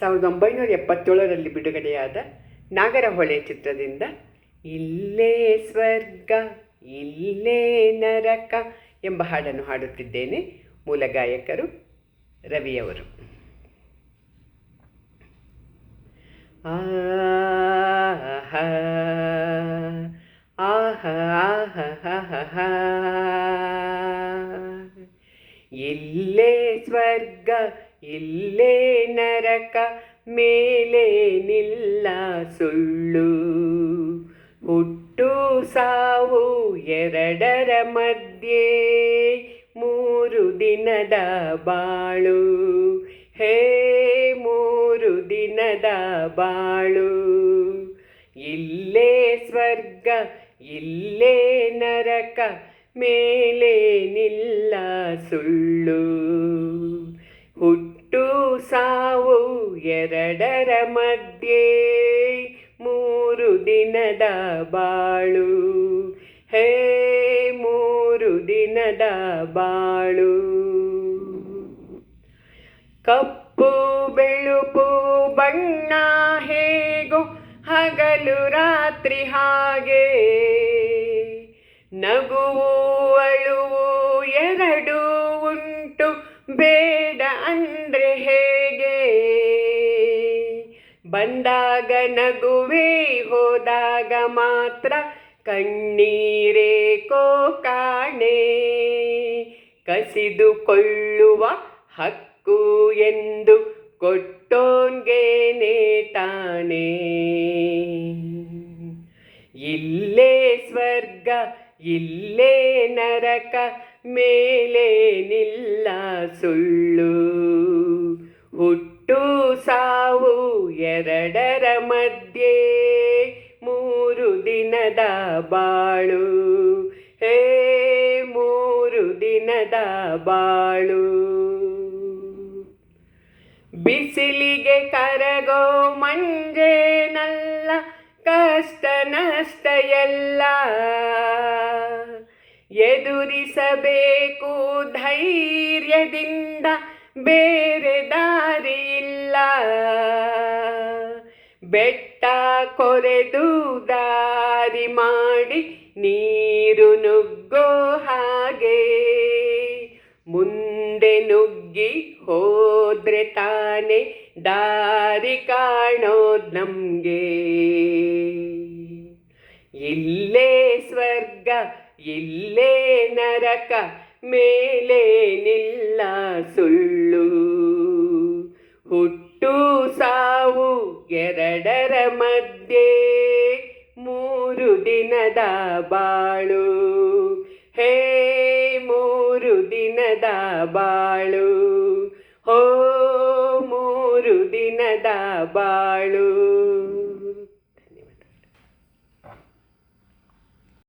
ಸಾವಿರದ ಒಂಬೈನೂರ ಎಪ್ಪತ್ತೇಳರಲ್ಲಿ ಬಿಡುಗಡೆಯಾದ ನಾಗರಹೊಳೆ ಚಿತ್ರದಿಂದ ಇಲ್ಲೇ ಸ್ವರ್ಗ, ಇಲ್ಲೇ ನರಕ ಎಂಬ ಹಾಡನ್ನು ಹಾಡುತ್ತಿದ್ದೇನೆ ಮೂಲ ಗಾಯಕರು ರವಿಯವರು ಆಹ ಆಹ ಆಹ ಇಲ್ಲೇ ಸ್ವರ್ಗ ಇಲ್ಲೇ ನರಕ ಮೇಲೆ ನಿಲ್ಲ ಸುಳ್ಳು. ಹುಟ್ಟು ಸಾವು ಎರಡರ ಮಧ್ಯೆ, ಮೂರು ದಿನದ ಬಾಳು. ಹೇ, ಮೂರು ದಿನದ ಬಾಳು. ಇಲ್ಲೇ ಸ್ವರ್ಗ, ಇಲ್ಲೇ ನರಕ ಮೇಲೆ ನಿಲ್ಲ ಸುಳ್ಳು. ಎರಡರ ಮಧ್ಯೆ ಮೂರು ದಿನದ ಬಾಳು. ಹೇ, ಮೂರು ದಿನದ ಬಾಳು. ಕಪ್ಪು, ಬೆಳುಪು, ಬಣ್ಣ ಹೇಗೋ ಹಗಲು ರಾತ್ರಿ ಹಾಗೆ. ನಗುವು, ಅಳುವು, ಎರಡು ಉಂಟು ಬೇಡ ಅಂದ್ರೆ ಹೇಗೆ ಬಂದಾಗ ನಗುವೆ ಹೋದಾಗ ಮಾತ್ರ ಕಣ್ಣೀರೇಕೋ ಕಾಣೆ. ಕಸಿದುಕೊಳ್ಳುವ ಹಕ್ಕು ಎಂದು ಕೊಟ್ಟೋನ್ಗೇನೆ ತಾನೇ. ಇಲ್ಲೇ ಸ್ವರ್ಗ, ಇಲ್ಲೇ ನರಕ, ಮೇಲೆ ನಿಲ್ಲ ಸುಳ್ಳು. ಹುಟ್ಟು ಸಾವು ಎರಡರ ಮಧ್ಯೆ ಮೂರು ದಿನದ ಬಾಳು. ಹೇ, ಮೂರು ದಿನದ ಬಾಳು. ಬಿಸಿಲಿಗೆ ಕರಗೋ ಮಂಜೇನಲ್ಲ, ಕಷ್ಟ ನಷ್ಟ ಎಲ್ಲ. ಎದುರಿಸಬೇಕು ಧೈರ್ಯದಿಂದ, ಬೇರೆ ದಾರಿ ಬೆಟ್ಟ ಕೊರೆದು ದಾರಿ ಮಾಡಿ ನೀರು ನುಗ್ಗೋ ಹಾಗೆ. ಮುಂದೆ ನುಗ್ಗಿ ಹೋದ್ರೆ ತಾನೆ ದಾರಿ ಕಾಣೋದ್ ನಮ್ಗೆ. ಇಲ್ಲೇ ಸ್ವರ್ಗ, ಇಲ್ಲೇ ನರಕ, ಮೇಲೆ ನಿಲ್ಲ ಸುಳ್ಳು. ಮಧ್ಯೆ ಮೂರು ದಿನದ ಬಾಳು. ಹೇ ಮೂರು ದಿನದ ಬಾಳು. ಹೋ ಮೂರು ದಿನದ ಬಾಳು.